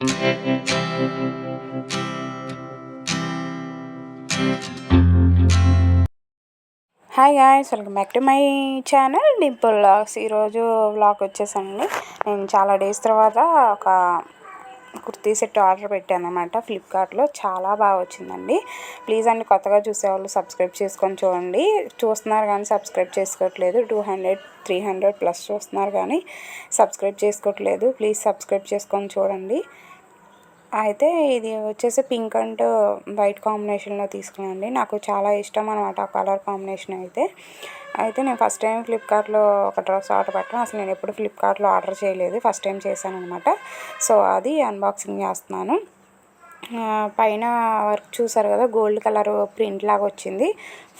Hi guys welcome back to my channel Dimple vlogs ఈరోజు vlog వచ్చేసండి. నేను చాలా డేస్ తర్వాత ఒక కుర్తీ సెట్ ఆర్డర్ పెట్టాను అనమాట ఫ్లిప్కార్ట్లో చాలా బాగా వచ్చిందండి. ప్లీజ్ అండి కొత్తగా చూసేవాళ్ళు సబ్స్క్రైబ్ చేసుకొని చూడండి. చూస్తున్నారు కానీ సబ్స్క్రైబ్ చేసుకోవట్లేదు. Two hundred three hundred plus చూస్తున్నారు కానీ సబ్స్క్రైబ్ చేసుకోవట్లేదు. ప్లీజ్ సబ్స్క్రైబ్ చేసుకొని చూడండి. అయితే ఇది వచ్చేసి పింక్ అండ్ వైట్ కాంబినేషన్లో తీసుకున్నానండి. నాకు చాలా ఇష్టం అనమాట ఆ కలర్ కాంబినేషన్ అయితే. అయితే నేను ఫస్ట్ టైం ఫ్లిప్కార్ట్లో ఒక డ్రెస్ ఆర్డర్ పెట్టాను అసలు నేను ఎప్పుడు ఫ్లిప్కార్ట్లో ఆర్డర్ చేయలేదు. ఫస్ట్ టైం చేశాను అనమాట సో అది అన్బాక్సింగ్ చేస్తున్నాను. పైన వర్క్ చూసారు కదా గోల్డ్ కలర్ ప్రింట్ లాగా వచ్చింది.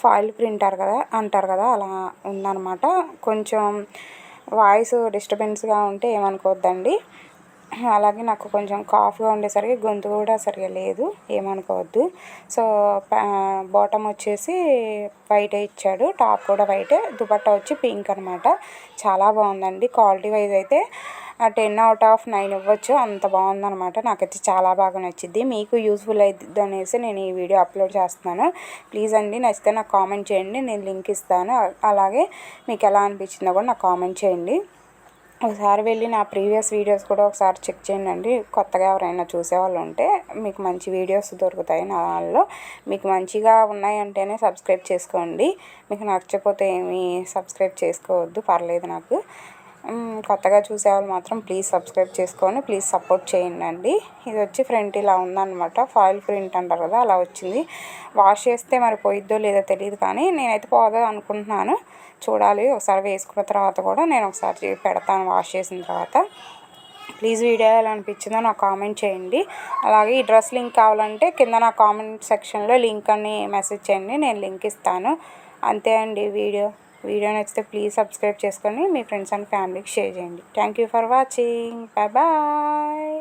ఫాయిల్ ప్రింటర్ కదా అంటారు కదా అలా ఉందన్నమాట. కొంచెం వాయిస్ డిస్టర్బెన్స్గా ఉంటే ఏమనుకోవద్దండి. అలాగే నాకు కొంచెం కాఫ్గా ఉండేసరికి గొంతు కూడా సరిగా లేదు ఏమనుకోవద్దు. సో బాటమ్ వచ్చేసి వైటే ఇచ్చాడు. టాప్ కూడా వైటే దుపట్టా వచ్చి పింక్ అనమాట చాలా బాగుందండి. క్వాలిటీ వైజ్ అయితే టెన్ అవుట్ ఆఫ్ నైన్ ఇవ్వచ్చు. అంత బాగుందనమాట నాకైతే చాలా బాగా నచ్చింది. మీకు యూస్ఫుల్ అవుతుంది అనేసి నేను ఈ వీడియో అప్లోడ్ చేస్తున్నాను. ప్లీజ్ అండి నచ్చితే నాకు కామెంట్ చేయండి. నేను లింక్ ఇస్తాను. అలాగే మీకు ఎలా అనిపించిందో కూడా నాకు కామెంట్ చేయండి. ఒకసారి వెళ్ళి నా ప్రీవియస్ వీడియోస్ కూడా ఒకసారి చెక్ చేయండి కొత్తగా ఎవరైనా చూసేవాళ్ళు ఉంటే మీకు మంచి వీడియోస్ దొరుకుతాయి నా దానిలో. మీకు మంచిగా ఉన్నాయంటేనే సబ్స్క్రైబ్ చేసుకోండి. మీకు నచ్చకపోతే ఏమీ సబ్స్క్రైబ్ చేసుకోవద్దు పర్లేదు నాకు. కొత్తగా చూసే వాళ్ళు మాత్రం ప్లీజ్ సబ్స్క్రైబ్ చేసుకొని ప్లీజ్ సపోర్ట్ చేయండి ఇది వచ్చి ఫ్రంట్ ఇలా ఉందన్నమాట. ఫాయిల్ ప్రింట్ అంటారు కదా అలా వచ్చింది. వాష్ చేస్తే మరి పోయిద్దో లేదో తెలియదు కానీ నేనైతే పోదో అనుకుంటున్నాను. చూడాలి ఒకసారి వేసుకున్న తర్వాత కూడా నేను ఒకసారి పెడతాను వాష్ చేసిన తర్వాత. ప్లీజ్ వీడియో ఎలా అనిపించిందో నాకు కామెంట్ చేయండి. అలాగే ఈ డ్రెస్ లింక్ కావాలంటే కింద నా కామెంట్ సెక్షన్లో లింక్ అని మెసేజ్ చేయండి నేను లింక్ ఇస్తాను. అంతే అండి వీడియో. వీడియో నచ్చితే ప్లీజ్ సబ్స్క్రైబ్ చేసుకొని మీ ఫ్రెండ్స్ అండ్ ఫ్యామిలీకి షేర్ చేయండి. Thank you for watching bye bye